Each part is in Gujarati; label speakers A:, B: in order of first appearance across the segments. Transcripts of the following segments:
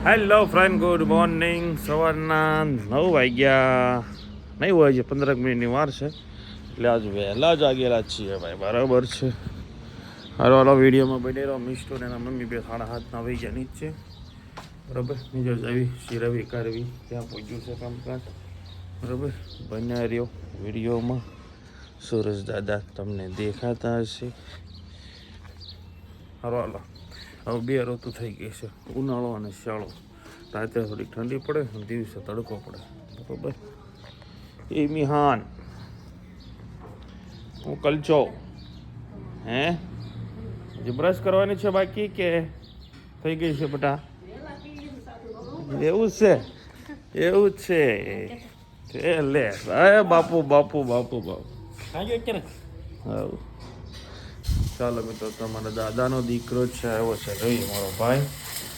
A: હેલો ફ્રેન્ડ ગુડ મોર્નિંગ સવારના નવ વાગ્યા. નહીં હોય છે, પંદરક મિનિટની વાર છે. એટલે આજ વહેલા જાગેલા છીએ ભાઈ. બરાબર છે. હારો હાલો, વિડીયોમાં બની રહ્યો મિસ્ટો ને એના મમ્મી બે સાડા હાથના વહી છે બરાબર? નીચે જવી, શિરવી, કરવી. ત્યાં પહોંચ્યું છે કામકાજ. બરાબર? બન્યા રહ્યો વિડીયોમાં. સુરજ દાદા તમને દેખાતા હશે. હારો હાલો. હવે બે ઋતુ થઈ ગઈ છે. ઉનાળો અને શિયાળો. રાત્રે થોડીક ઠંડી પડે અને દિવસે તડકો પડે. બરોબર? એ મિહાન. હું કલચો હે? જે બ્રશ કરવાની છે બાકી કે થઈ ગઈ છે બટા? એવું છે? એવું છે. એ લે. બાપુ બાપુ બાપુ બાપુ. હાઉ. ચાલો મિત્રો તમારા દાદાનો દીકરો છે આવ્યો છે. રવિ મારો ભાઈ.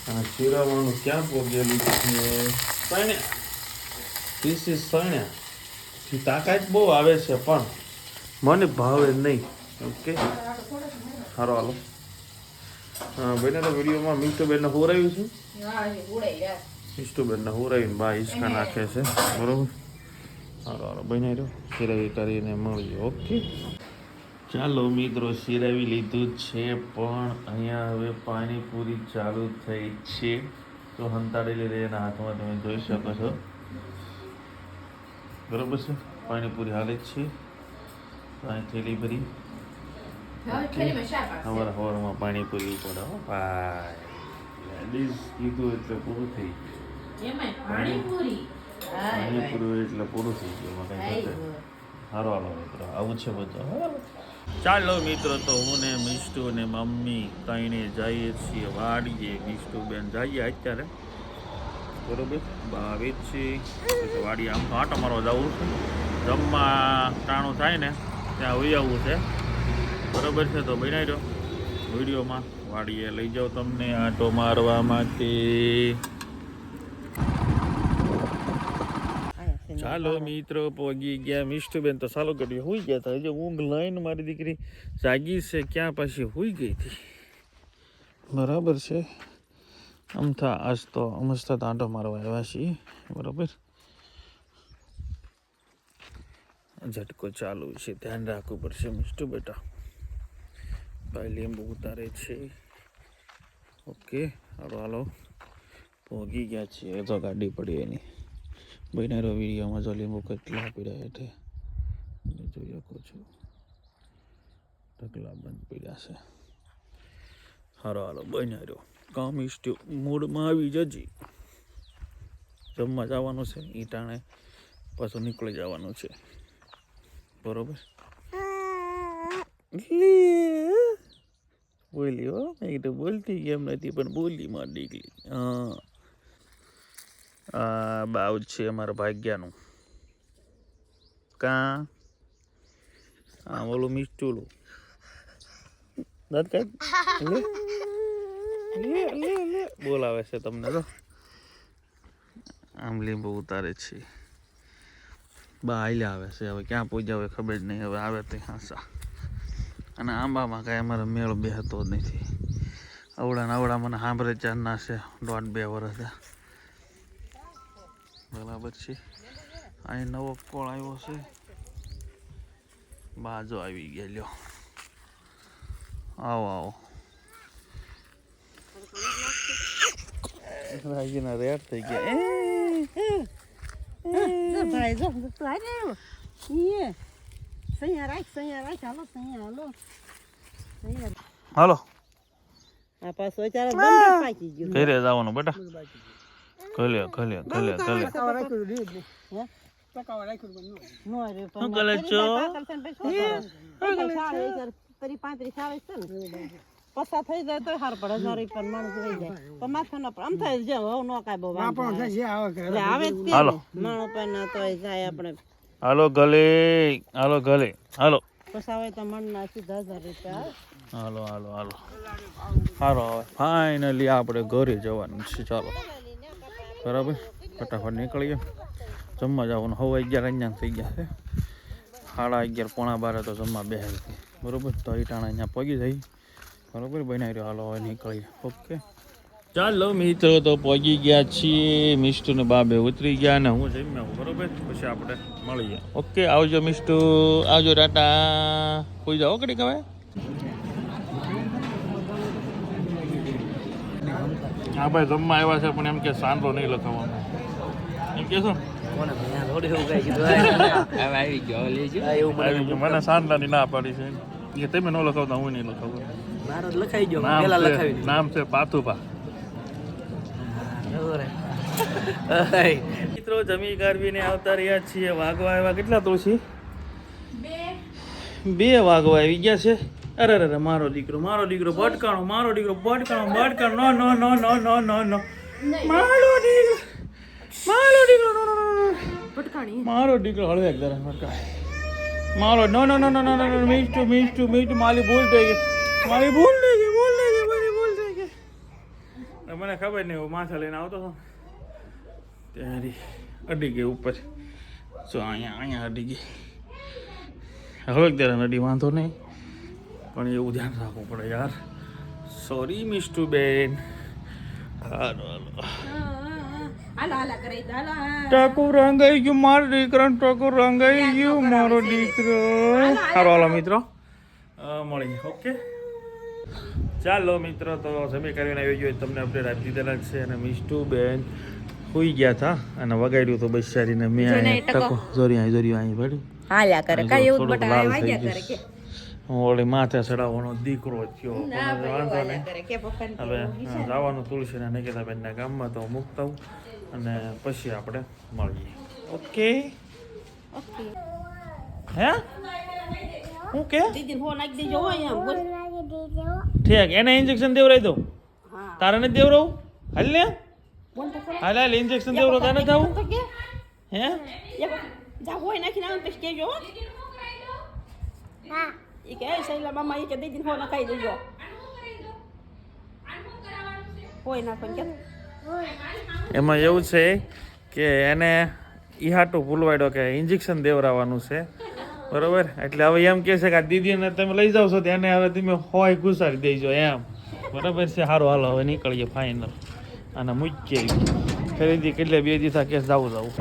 A: અને શિરાવાનું ક્યાં પહોંચેલું છે? સણ્યા ધીસ ઇઝ સણ્યા તાકાત બહુ આવે છે પણ મને ભાવે નહીં. ઓકે સારો હાલો. હા બેને વિડીયોમાં મિષ્ટુબેનને હોરાવ્યું છું. મિષ્ટુબેનને હોરાવીને બા હિંચકા નાખે છે. બરોબર? સારો હાલો. બની રહ્યો સિરાવી કરીને મળીએ ઓકે ચાલો મિત્રો સિરાવી લીધું છે પણ અહીંયા હવે પાણીપુરી ચાલુ થઈ છે. તો હંતાડેલી રહી એના હાથમાં તમે જોઈ શકો છો. બરોબર છે? પાણીપુરી હાલે જ છે. અહીં થેલી ભરી. સવાર સવારમાં પાણીપુરી પડે હો ભાઈ. લેડીઝ કીધું એટલે પૂરું થઈ ગયું.
B: પાણીપુરી?
A: પાણીપુરી એટલે પૂરું થઈ ગયું સારો હાલો મિત્રો. આવું છે બધું ચાલો મિત્રો, તો હું ને મિષ્ટુ ને મમ્મી કઈને જઈએ છીએ વાડીએ. મિષ્ટુ બેન જઈએ અત્યારે. બરોબર? ભાવિત જ છે. પછી વાડી આમ તો આંટો મારવા જવું છે. જમવા ટાણું થાય ને, ત્યાં હોઈ આવવું છે. બરોબર છે તો બનાવી દો. વિડીયોમાં વાડીએ લઈ જાઓ તમને આંટો મારવા માટે. ચાલો મિત્રો પહોંચી ગયા મિષ્ટુબેન તો સાલો કર્યું હોઈ ગયા હતા. હજી ઊંઘ લઈને મારી દીકરી જાગી છે, ક્યાં પાછી હોઈ ગઈ હતી? બરાબર છે. અમથા આજ તો અમસ્તા આંટો મારવા આવ્યા છીએ. બરાબર? ઝટકો ચાલુ છે. ધ્યાન રાખવું પડશે મિષ્ટુ બેટા. ભાઈ લીંબુ ઉતારે છે. ઓકે, હાલો હાલો. પહોંચી ગયા છીએ. તો ગાડી પડી એની. બહેનારો વિડીયોમાં જો લીંબુ કેટલા પીડ્યા હેઠે તમે જોઈ શકો છો. ઢગલા બંધ પીડ્યા છે. હારો હારો બહેનારો કામ ઇસ્ટ્યુ મૂડમાં આવી જજી. જમવા જવાનું છે ઈટાણે ટાણે પાછું નીકળી જવાનું છે. બરોબર? બોલી હો મેં તો બોલતી કેમ નથી, પણ બોલી માં દીકરી. હા. બાવ છે અમારા ભાગ્યાનું. કા? આ ઓલું લે. બોલાવે છે તમને તો આમ લીંબુ ઉતારે છે. બા હાલ્યા આવે છે, હવે ક્યાં પૂજા હવે ખબર જ નહીં, હવે આવે તો હાંસા. અને આંબામાં કાંઈ અમારો મેળ બેહતો જ નથી. અવડા ને અવડા મને સાંભળે ચારના છે, દોઢ બે વર્ષ બરાબર છે. અહીં નવો કોળ આવ્યો છે. બાજો આવી ગયા લ્યો. આવો આવો. રાજીના રેડ થઈ ગયા. એ,
B: ભાઈ જો હાલો સૈયા હાલો. સૈયા
A: હાલો. કલ્યો કલ્યો કલ્યો કલ્યો
B: નો રે
A: શું કરે છો?
B: પરી પાંત્રીસ આવે છે ને. પસા થઈ જાય તો હાર પડે હજાર પર માણસ રહી જાય. તો માથે ન પડે. આમ થાય હવે નો આવે.
A: હાલો.
B: ને. માણસ ના તોય જાય આપણે.
A: હાલો ગલે હાલો ગલે હાલો.
B: પસા હોય તો મણ ના સીધા હજાર રૂપિયા.
A: હાલો હાલો હાલો. સારો હવે ફાઇનલી આપણે ઘરે જવાનું છે ચાલો. બરાબર? ફટાફટ નીકળીએ. જમવા જવાનું હવે અગિયાર અહીંયા થઈ ગયા છે. સાડા અગિયાર, પોણા બારે તો જમવા બે બરોબર? તો ટાણા અહીંયા પગી જઈ બરોબર? બનાવી રહ્યો. હાલો, હવે નીકળીએ. ઓકે. ચાલો મિત્રો, તો પહોંચી ગયા છીએ. મિસ્ટુ ને બાબે ઉતરી ગયા ને હું જઈને આવું. બરોબર? પછી આપણે મળીએ. ઓકે, આવજો મિસ્ટુ. આવજો ટાટા. કોઈ જાઓ કડી કહેવાય હા ભાઈ જમવા આવ્યા છે પણ એમ કે સાંડો નહીં લખાવવાનો. એમ કે છો મને સાંડલાની ના પાડી છે કે તમે ન લખાવતા હું નહીં લખાવું
C: લખાઈ ગયો
A: નામ છે
C: લખાવી
A: નામ છે પાથુભા. મિત્રો જમી કરવીને આવતા રહ્યા છીએ. વાઘવા આવ્યા કેટલા તુલસી? બે. વાગવા આવી ગયા છે. અરે અરે મારો દીકરો મારો દીકરો ભટકાણો મારો દીકરો ભટકાણો ભટકાણો નો નો નો નો નો નો મારો દીકરો મારો દીકરો નો નો નો મારો દીકરો હળવે જરા ભટકાય મારો નો નો નો નો નો નો મિસ્ટુ મિસ્ટુ મિસ્ટુ મારી ભૂલ થઈ ગઈ મારી ભૂલ થઈ ગઈ ભૂલ થઈ ગઈ મારી ભૂલ થઈ ગઈ મને ખબર નહીં હું માથા લઈને આવતો હતો ત્યારે અડી ગઈ ઉપર જો અહીંયા અહીંયા અડી ગઈ હવે ત્યારે અડી વાંધો નહીં પણ એવું ધ્યાન રાખવું પડે યાર. સોરી મિસ્ટુ બેન. ટાકુ રંગાઈ ગયું મારો દીકરો ટાકુ રંગાઈ ગયું મારો દીકરો. સારો હાલો મિત્રો. અ, મળીએ ઓકે? ચાલો મિત્રો તો જમી કરીને આવી ગયો તમને અપડેટ આપી દીધેલા છે. અને મિસ્ટુ બેન સુઈ ગયા હતા અને વગાડ્યું તો બસારીને મેં ટકો. જોરી અહીં જોરી અહીં પડી
D: હાલ્યા કરે. કઈ એવું
A: થોડુંક
D: બટા
A: લાલ
D: કરે કે.
A: ઓળી માથે ચડાવવાનો દીકરો થયો. વાંધો નહીં. હવે જવાનું તુલસીને નિકિતાબેનના ગામમાં તો મૂકતા અને પછી આપણે મળીએ. ઓકે? હે? હું કે? ઠીક એને ઇન્જેક્શન દેવરાઈ દઉં? તારે નથી દેવરાવું? હાલ ને? હાલ હાલ ઇન્જેક્શન દેવરો તારે
B: થવું
A: હે?
B: જાવ હોય નાખીને આવે પછી કેજો હા. ઈ કે, "એ શૈલા મામા ઈ કે દીદી હો નખાઈ દેજો. હોય કે.
A: એમાં એવું છે કે એને ઈહાટું હાટું ભૂલવાડ્યો કે ઇન્જેક્શન દેવરાવાનું છે. બરોબર? એટલે હવે એમ કહે છે કે આ દીદીને તમે લઈ જાવ છો તો એને હવે તમે હોય ઘુસાડી દેજો એમ. બરાબર છે? સારું હાલો, હવે નીકળીએ ફાઇનલ અને મૂકીએ. ખરીદી કેટલે, બે દિવસ કેસ જાવું જાવું.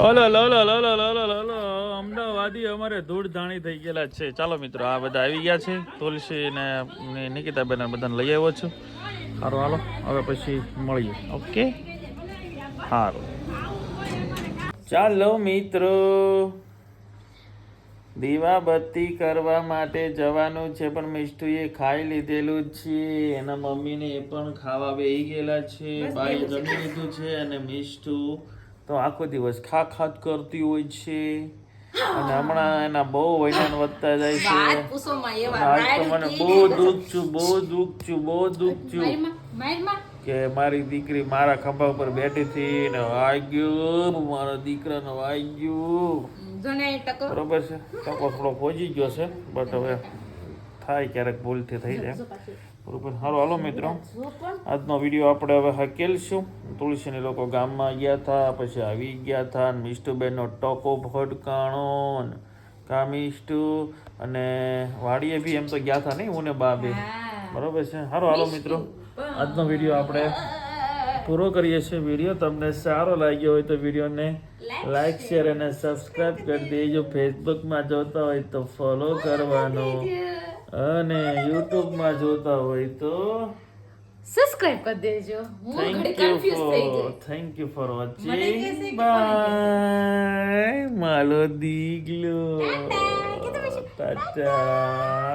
A: ઓલો લો લો લો લો લો લો લો અમદાવાદી અમારે ધૂળ ધાણી થઈ ગયેલા છે. ચાલો મિત્રો આ બધા આવી ગયા છે. તુલસી ને નિકિતા નિકિતાબેન બધાને લઈ આવ્યો છું. સારું હાલો હવે પછી મળીએ. ઓકે? સારું ચાલો મિત્રો દીવાબત્તી કરવા માટે જવાનું છે પણ મિષ્ટુએ ખાઈ લીધેલું છે. એના મમ્મીને એ પણ ખાવા બેહી ગયેલા છે. બાઈ જમી લીધું છે અને મિષ્ટુ તો આખો દિવસ ખા ખાત કરતી હોય છે. અને હમણાં એના બહુ વજન વધતા જાય છે.
D: પૂછો માં
A: અને
D: એવા
A: આજ તો મને બહુ દુઃખ છું બહુ દુઃખ છું બહુ દુઃખ છું કે મારી દીકરી મારા ખંભા ઉપર બેઠી હતી ને વાગ્યું મારા દીકરાને વાગ્યું બરોબર છે? ટકો થોડો પહોંચી ગયો છે બટ હવે થાય ક્યારેક ભૂલથી થઈ જાય. બરોબર. સારું હાલો મિત્રો. આજનો વીડિયો આપણે હવે હકેલશું. તુલસીને લોકો ગામમાં ગયા હતા પછી આવી ગયા હતા મિષ્ટુબેનનો ટોકો ભડકાણો કામિષ્ટુ અને વાડીએ બી એમ તો ગયા હતા નહીં હું ને બા બે. બરોબર છે. સારું હાલો મિત્રો. આજનો વીડિયો આપણે પૂરો કરીએ છીએ. વીડિયો તમને સારો લાગ્યો હોય તો વિડીયોને લાઈક શેર અને સબસ્ક્રાઇબ કરી દેજો. ફેસબુકમાં જોતા હોય તો ફોલો કરવાનો. અને યુટ્યુબમાં જોતા હોય તો
D: સબસ્ક્રાઇબ કરી દેજો. હું ઘડી
A: થેન્ક યુ
D: કન્ફ્યુઝ થઈ ગઈ.
A: Thank you for watching bye માલો દીગલો. ટાટા.